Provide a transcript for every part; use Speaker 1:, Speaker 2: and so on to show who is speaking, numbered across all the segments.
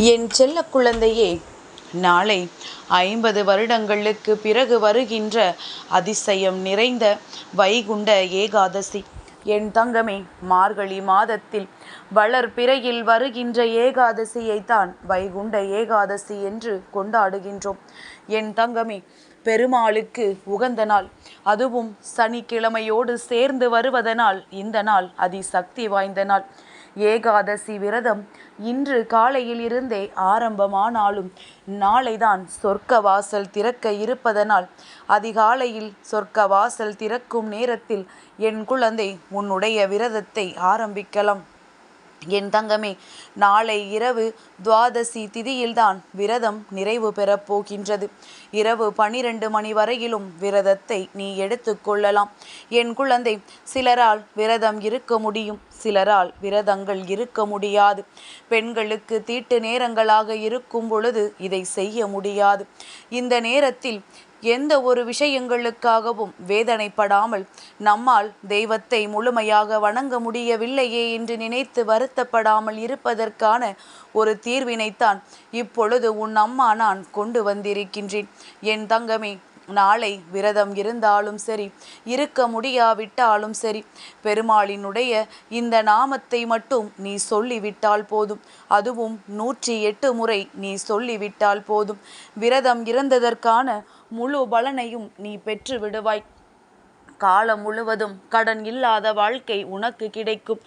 Speaker 1: என் செல்ல குழந்தையே நாளை ஐம்பது வருடங்களுக்கு பிறகு வருகின்ற அதிசயம் நிறைந்த வைகுண்ட ஏகாதசி. என் தங்கமே மார்கழி மாதத்தில் வளர்பிறையில் வருகின்ற ஏகாதசியைத்தான் வைகுண்ட ஏகாதசி என்று கொண்டாடுகின்றோம். என் தங்கமே பெருமாளுக்கு உகந்த நாள். அதுவும் சனிக்கிழமையோடு சேர்ந்து வருவதனால் இந்த நாள் அதிசக்தி வாய்ந்த நாள். ஏகாதசி விரதம் இன்று காலையில் இருந்தே ஆரம்பமானாலும் நாளைதான் சொர்க்க வாசல் திறக்க இருப்பதனால் அதிகாலையில் சொர்க்க வாசல் திறக்கும் நேரத்தில் என் குழந்தை உன்னுடைய விரதத்தை ஆரம்பிக்கலாம். என் தங்கமே நாளை இரவு துவாதசி திதியில்தான் விரதம் நிறைவு பெறப் போகின்றது. இரவு பனிரெண்டு மணி வரையிலும் விரதத்தை நீ எடுத்துக்கொள்ளலாம் என் குழந்தை சிலரால் விரதம் இருக்க முடியும் சிலரால் விரதங்கள் இருக்க முடியாது. பெண்களுக்கு தீட்டு நேரங்களாக இருக்கும் பொழுது இதை செய்ய முடியாது. இந்த நேரத்தில் எந்த ஒரு விஷயங்களுக்காகவும் வேதனைப்படாமல் நம்மால் தெய்வத்தை முழுமையாக வணங்க முடியவில்லையே என்று நினைத்து வருத்தப்படாமல் இருப்பதற்கான ஒரு தீர்வினைத்தான் இப்பொழுது உன் அம்மா நான் கொண்டு வந்திருக்கின்றேன். என் தங்கமே நாளை விரதம் இருந்தாலும் சரி இருக்க முடியாவிட்டாலும் சரி பெருமாளினுடைய இந்த நாமத்தை மட்டும் நீ சொல்லிவிட்டால் போதும். அதுவும் நூற்றி எட்டு முறை நீ சொல்லிவிட்டால் போதும். விரதம் இருந்ததற்கான முழு பலனையும் நீ பெற்று விடுவாய். காலம் முழுவதும் கடன் இல்லாத வாழ்க்கை உனக்கு கிடைக்கும்.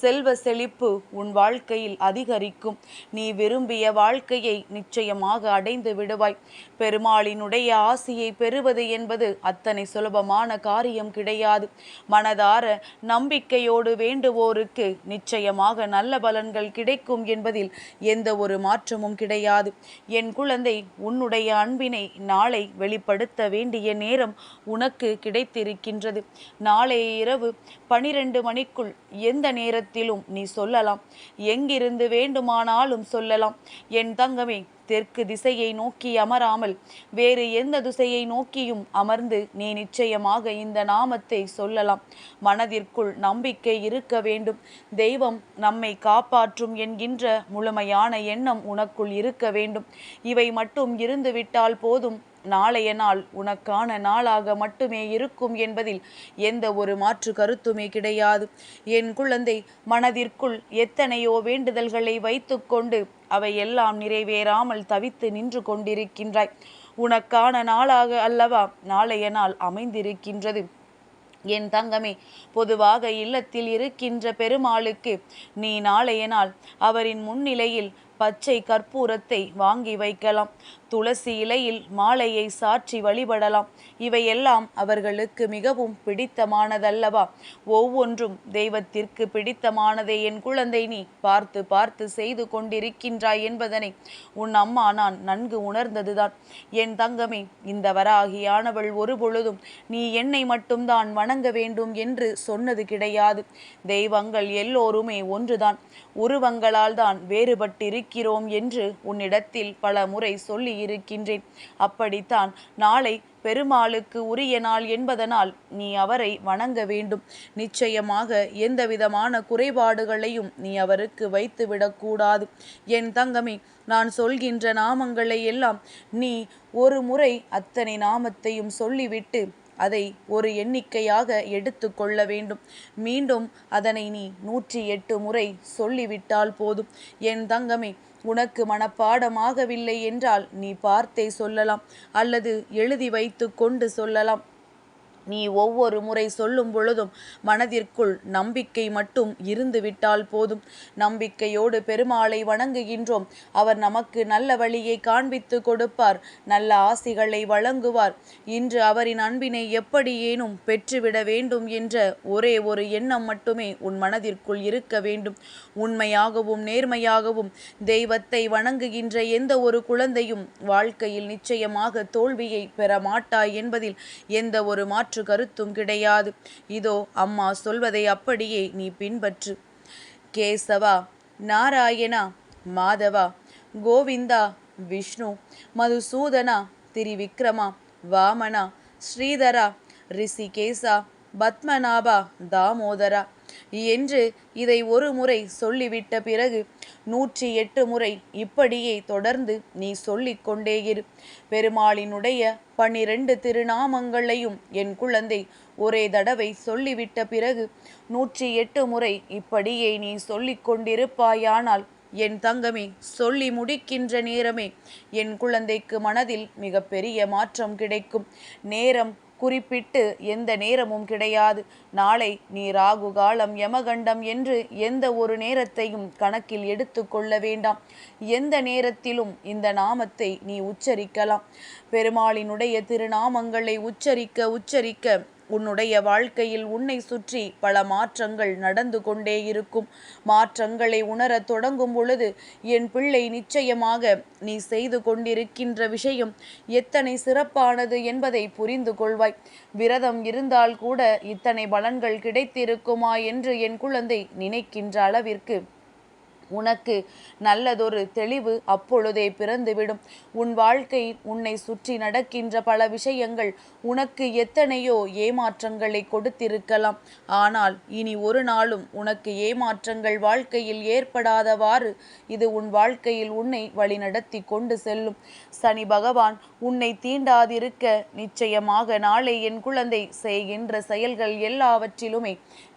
Speaker 1: செல்வ செழிப்பு உன் வாழ்க்கையில் அதிகரிக்கும். நீ விரும்பிய வாழ்க்கையை நிச்சயமாக அடைந்து விடுவாய். பெருமாளினுடைய ஆசியை பெறுவது என்பது அத்தனை சுலபமான காரியம் கிடையாது. மனதார நம்பிக்கையோடு வேண்டுவோருக்கு நிச்சயமாக நல்ல பலன்கள் கிடைக்கும் என்பதில் எந்த ஒரு மாற்றமும் கிடையாது. என் குழந்தை உன்னுடைய அன்பினை நாளை வெளிப்படுத்த வேண்டிய நேரம் உனக்கு கிடைத்திருக்கின்ற சென்றது நாளை இரவு பனிரெண்டு மணிக்குள் எந்த நேரத்திலும் நீ சொல்லலாம். எங்கிருந்து வேண்டுமானாலும் சொல்லலாம். என் தங்கமே தெற்கு திசையை நோக்கி அமராமல் வேறு எந்த திசையை நோக்கியும் அமர்ந்து நீ நிச்சயமாக இந்த நாமத்தை சொல்லலாம். மனதிற்குள் நம்பிக்கை இருக்க வேண்டும். தெய்வம் நம்மை காப்பாற்றும் என்கின்ற முழுமையான எண்ணம் உனக்குள் இருக்க வேண்டும். இவை மட்டும் இருந்துவிட்டால் போதும். நாளைய நாள் உனக்கான நாளாக மட்டுமே இருக்கும் என்பதில் எந்த ஒரு மாற்று கருத்துமே கிடையாது. என் குழந்தை மனதிற்குள் எத்தனையோ வேண்டுதல்களை வைத்துக்கொண்டு அவை எல்லாம் நிறைவேறாமல் தவித்து நின்று கொண்டிருக்கின்றாய். உனக்கான நாளாக அல்லவா நாளைய நாள் அமைந்திருக்கின்றது. என் தங்கமே பொதுவாக இல்லத்தில் இருக்கின்ற பெருமாளுக்கு நீ நாளைய நாள் அவரின் முன்னிலையில் பச்சை கற்பூரத்தை வாங்கி வைக்கலாம். துளசி இலையில் மாலையை சாற்றி வழிபடலாம். இவையெல்லாம் அவர்களுக்கு மிகவும் பிடித்தமானதல்லவா? ஒவ்வொன்றும் தெய்வத்திற்கு பிடித்தமானதை என் குழந்தை நீ பார்த்து பார்த்து செய்து கொண்டிருக்கின்றாய் என்பதனை உன் அம்மா நான் நன்கு உணர்ந்ததுதான். என் தங்கமே இந்த வராகியானவள் ஒரு பொழுதும் நீ என்னை மட்டும்தான் வணங்க வேண்டும் என்று சொன்னது கிடையாது. தெய்வங்கள் எல்லோருமே ஒன்றுதான். உருவங்களால் தான் இருக்கிறோம் என்று உன்னிடத்தில் பல முறை சொல்லி இருக்கின்றேன் அப்படித்தான் நாளை பெருமாளுக்கு உரிய நாள் என்பதனால் நீ அவரை வணங்க வேண்டும். நிச்சயமாக எந்த விதமான குறைபாடுகளையும் நீ அவருக்கு வைத்து விடக்கூடாது என் தங்கமே நான் சொல்கின்ற நாமங்களை எல்லாம் நீ ஒரு முறை அத்தனை நாமத்தையும் சொல்லிவிட்டு அதை ஒரு எண்ணிக்கையாக எடுத்து கொள்ள வேண்டும். மீண்டும் அதனை நீ நூற்றி எட்டு முறை சொல்லிவிட்டால் போதும். என் தங்கமே உனக்கு மனப்பாடமாகவில்லை என்றால் நீ பார்த்தே சொல்லலாம் அல்லது எழுதி வைத்து கொண்டு சொல்லலாம். நீ ஒவ்வொரு முறை சொல்லும் பொழுதும் மனதிற்குள் நம்பிக்கை மட்டும் இருந்துவிட்டால் போதும். நம்பிக்கையோடு பெருமாளை வணங்குகின்றோம். அவர் நமக்கு நல்ல வழியை காண்பித்து கொடுப்பார். நல்ல ஆசிகளை வழங்குவார். இன்று அவரின் அன்பினை எப்படியேனும் பெற்றுவிட வேண்டும் என்ற ஒரே ஒரு எண்ணம் மட்டுமே உன் மனதிற்குள் இருக்க வேண்டும். உண்மையாகவும் நேர்மையாகவும் தெய்வத்தை வணங்குகின்ற எந்த ஒரு குழந்தையும் வாழ்க்கையில் நிச்சயமாக தோல்வியை பெற மாட்டாய் என்பதில் எந்த ஒரு மாற்று மாற்று கருத்தும் கிடையாது. இதோ அம்மா சொல்வதை அப்படியே நீ பின்பற்று. கேசவா நாராயணா மாதவா கோவிந்தா விஷ்ணு மதுசூதனா திரிவிக்ரமா வாமனா ஸ்ரீதரா ரிஷிகேசா பத்மநாபா தாமோதரா என்று இதை ஒரு முறை சொல்லிவிட்ட பிறகு நூற்றி எட்டு முறை இப்படியே தொடர்ந்து நீ சொல்லிக் கொண்டேயிரு இரு. பெருமாளினுடைய பன்னிரண்டு திருநாமங்களையும் என் குழந்தை ஒரே தடவை சொல்லிவிட்ட பிறகு நூற்றி எட்டு முறை இப்படியே நீ சொல்லிக் கொண்டிருப்பாயானால் என் தங்கமே சொல்லி முடிக்கின்ற நேரமே. என் குழந்தைக்கு மனதில் மிகப்பெரிய மாற்றம் கிடைக்கும். நேரம் குறிப்பிட்டு எந்த நேரமும் கிடையாது. நாளை நீ ராகு காலம் யமகண்டம் என்று எந்த ஒரு நேரத்தையும் கணக்கில் எடுத்து கொள்ள வேண்டாம். எந்த நேரத்திலும் இந்த நாமத்தை நீ உச்சரிக்கலாம். பெருமாளினுடைய திருநாமங்களை உச்சரிக்க உச்சரிக்க உன்னுடைய வாழ்க்கையில் உன்னை சுற்றி பல மாற்றங்கள் நடந்து கொண்டே இருக்கும். மாற்றங்களை உணரத் தொடங்கும் பொழுது என் பிள்ளை நிச்சயமாக நீ செய்து கொண்டிருக்கின்ற விஷயம் எத்தனை சிறப்பானது என்பதை புரிந்து கொள்வாய். விரதம் இருந்தால் கூட இத்தனை பலன்கள் கிடைத்திருக்குமா என்று என் குழந்தை நினைக்கின்ற அளவிற்கு உனக்கு நல்லதொரு தெளிவு அப்பொழுதே பிறந்துவிடும். உன் வாழ்க்கையில் உன்னை சுற்றி நடக்கின்ற பல விஷயங்கள் உனக்கு எத்தனையோ ஏமாற்றங்களை கொடுத்திருக்கலாம். ஆனால் இனி ஒரு நாளும் உனக்கு ஏமாற்றங்கள் வாழ்க்கையில் ஏற்படாதவாறு இது உன் வாழ்க்கையில் உன்னை வழிநடத்தி கொண்டு செல்லும். சனி பகவான் உன்னை தீண்டாதிருக்க நிச்சயமாக நாளை என் குழந்தை செய்கின்ற செயல்கள் எல்லாவற்றிலுமே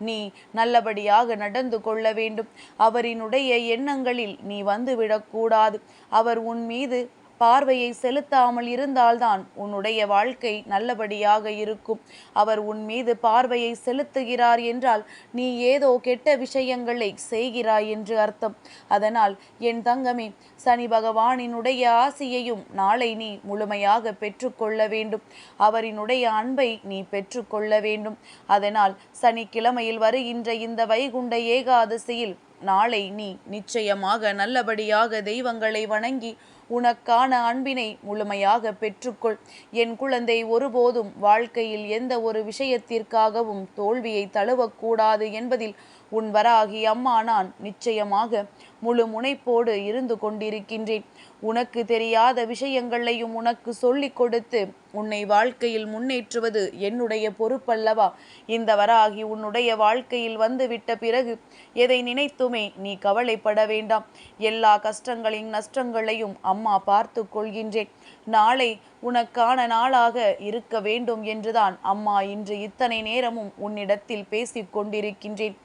Speaker 1: நீ நல்லபடியாக நடந்து கொள்ள வேண்டும். அவரினுடைய எண்ணங்களில் நீ வந்துவிடக்கூடாது அவர் உன் மீது பார்வையை செலுத்தாமல் இருந்தால்தான் உன்னுடைய வாழ்க்கை நல்லபடியாக இருக்கும். அவர் உன் மீது பார்வையை செலுத்துகிறார் என்றால் நீ ஏதோ கெட்ட விஷயங்களை செய்கிறாய் என்று அர்த்தம். அதனால் என் தங்கமே சனி பகவானினுடைய ஆசையையும் நாளை நீ முழுமையாக பெற்றுக்கொள்ள வேண்டும். அவரினுடைய அன்பை நீ பெற்றுக்கொள்ள வேண்டும். அதனால் சனிக்கிழமையில் வருகின்ற இந்த வைகுண்ட ஏகாதசியில் நாளை நீ நிச்சயமாக நல்லபடியாக தெய்வங்களை வணங்கி உனக்கான அன்பினை முழுமையாக பெற்றுக்கொள். என் குழந்தை ஒருபோதும் வாழ்க்கையில் எந்த ஒரு விஷயத்திற்காகவும் தோல்வியை தழுவக்கூடாது என்பதில் உன் வராகி அம்மா நான் நிச்சயமாக முழு முனைப்போடு இருந்து கொண்டிருக்கின்றேன். உனக்கு தெரியாத விஷயங்களையும் உனக்கு சொல்லிக் கொடுத்து உன்னை வாழ்க்கையில் முன்னேற்றுவது என்னுடைய பொறுப்பல்லவா? இந்த வராகி உன்னுடைய வாழ்க்கையில் வந்துவிட்ட பிறகு எதை நினைத்துமே நீ கவலைப்பட வேண்டாம். எல்லா கஷ்டங்களின் நஷ்டங்களையும் அம்மா பார்த்து கொள்கின்றேன். நாளை உனக்கான நாளாக இருக்க வேண்டும் என்றுதான் அம்மா இன்று இத்தனை நேரமும் உன்னிடத்தில் பேசிக் கொண்டிருக்கின்றேன்.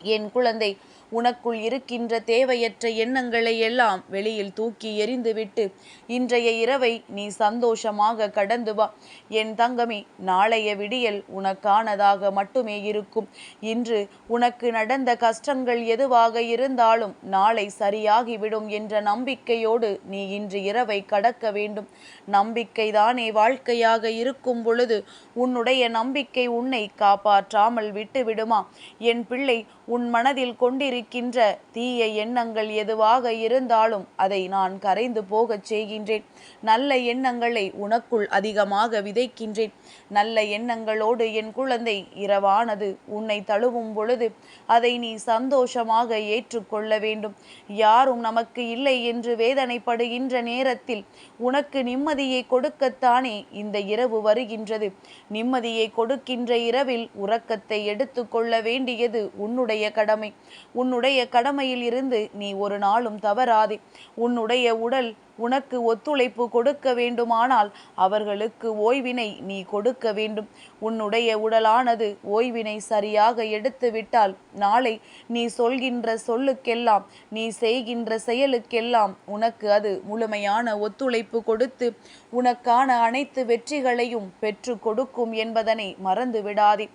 Speaker 1: என் குழந்தை உனக்குள் இருக்கின்ற தேவையற்ற எண்ணங்களை எல்லாம் வெளியில் தூக்கி எறிந்துவிட்டு இன்றைய இரவை நீ சந்தோஷமாக கடந்து வா. என் தங்கமி நாளைய விடியல் உனக்கானதாக மட்டுமே இருக்கும். இன்று உனக்கு நடந்த கஷ்டங்கள் எதுவாக இருந்தாலும் நாளை சரியாகிவிடும் என்ற நம்பிக்கையோடு நீ இன்று இரவை கடக்க வேண்டும். நம்பிக்கைதானே வாழ்க்கையாக இருக்கும் பொழுது உன்னுடைய நம்பிக்கை உன்னை காப்பாற்றாமல் விட்டுவிடுமா? என் பிள்ளை உன் மனதில் கொண்டிரு இருக்கின்ற தீய எண்ணங்கள் எதுவாக இருந்தாலும் அதை நான் கரைந்து போகச் செய்கின்றேன். நல்ல எண்ணங்களை உனக்குள் அதிகமாக விதைக்கின்றேன். நல்ல எண்ணங்களோடு என் குழந்தை இரவானது. உன்னை தழுவும் பொழுது அதை நீ சந்தோஷமாக ஏற்றுக்கொள்ள வேண்டும். யாரும் நமக்கு இல்லை என்று வேதனைப்படுகின்ற நேரத்தில் உனக்கு நிம்மதியை கொடுக்கத்தானே இந்த இரவு வருகின்றது. நிம்மதியை கொடுக்கின்ற இரவில் உறக்கத்தை எடுத்துக்கொள்ள வேண்டியது உன்னுடைய கடமை. உன் உன்னுடைய கடமையில் இருந்து நீ ஒரு நாளும் தவறாதே. உன்னுடைய உடல் உனக்கு ஒத்துழைப்பு கொடுக்க வேண்டுமானால் அவர்களுக்கு ஓய்வினை நீ கொடுக்க வேண்டும். உன்னுடைய உடலானது ஓய்வினை சரியாக எடுத்துவிட்டால் நாளை நீ சொல்கின்ற சொல்லுக்கெல்லாம் நீ செய்கின்ற செயலுக்கெல்லாம் உனக்கு அது முழுமையான ஒத்துழைப்பு கொடுத்து உனக்கான அனைத்து வெற்றிகளையும் பெற்று கொடுக்கும் என்பதனை மறந்து விடாதே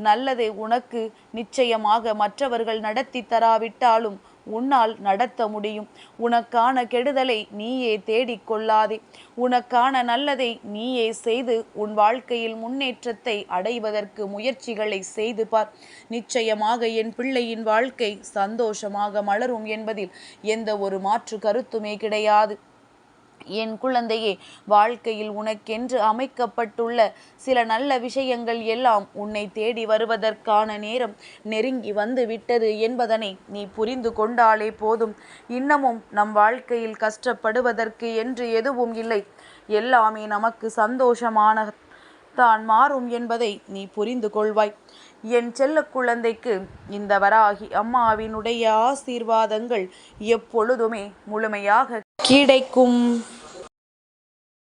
Speaker 1: நல்லது உனக்கு நிச்சயமாக மற்றவர்கள் நடத்தி தராவிட்டாலும் உன்னால் நடத்த முடியும். உனக்கான கெடுதலை நீயே தேடிக்கொள்ளாதே உனக்கான நல்லதை நீயே செய்து உன் வாழ்க்கையில் முன்னேற்றத்தை அடைவதற்கு முயற்சிகளை செய்து பார். நிச்சயமாக என் பிள்ளையின் வாழ்க்கை சந்தோஷமாக மலரும் என்பதில் எந்த ஒரு மாற்று கருத்துமே கிடையாது. என் குழந்தையே வாழ்க்கையில் உனக்கென்று அமைக்கப்பட்டுள்ள சில நல்ல விஷயங்கள் எல்லாம் உன்னை தேடி வருவதற்கான நேரம் நெருங்கி வந்து விட்டது என்பதனை நீ புரிந்து கொண்டாலே போதும். இன்னமும் நம் வாழ்க்கையில் கஷ்டப்படுவதற்கு என்று எதுவும் இல்லை. எல்லாமே நமக்கு சந்தோஷமான தான் மாறும் என்பதை நீ புரிந்து கொள்வாய். என் செல்ல குழந்தைக்கு இந்த வராகி அம்மாவினுடைய ஆசீர்வாதங்கள் எப்பொழுதுமே முழுமையாக கிடைக்கும்.